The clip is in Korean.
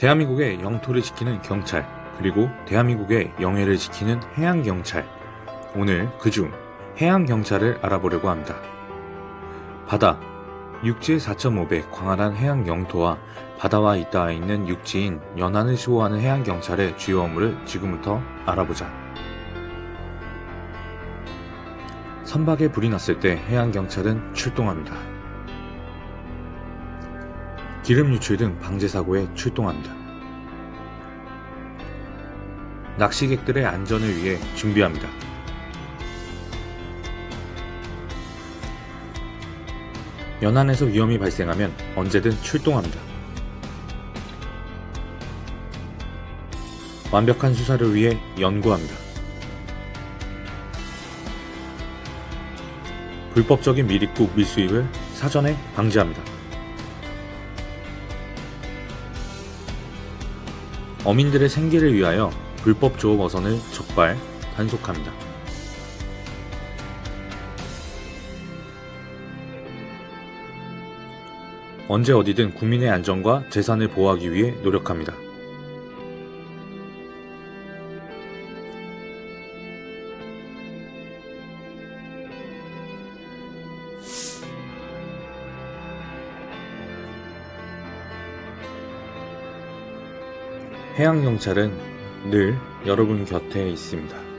대한민국의 영토를 지키는 경찰, 그리고 대한민국의 영해를 지키는 해양경찰. 오늘 그중 해양경찰을 알아보려고 합니다. 바다, 육지의 4.5배 광활한 해양 영토와 바다와 잇닿아 있는 육지인 연안을 수호하는 해양경찰의 주요 업무를 지금부터 알아보자. 선박에 불이 났을 때 해양경찰은 출동합니다. 기름 유출 등 방제 사고에 출동합니다. 낚시객들의 안전을 위해 준비합니다. 연안에서 위험이 발생하면 언제든 출동합니다. 완벽한 수사를 위해 연구합니다. 불법적인 미립국 밀수입을 사전에 방지합니다. 어민들의 생계를 위하여 불법 조업 어선을 적발, 단속합니다. 언제 어디든 국민의 안전과 재산을 보호하기 위해 노력합니다. 해양경찰은 늘 여러분 곁에 있습니다.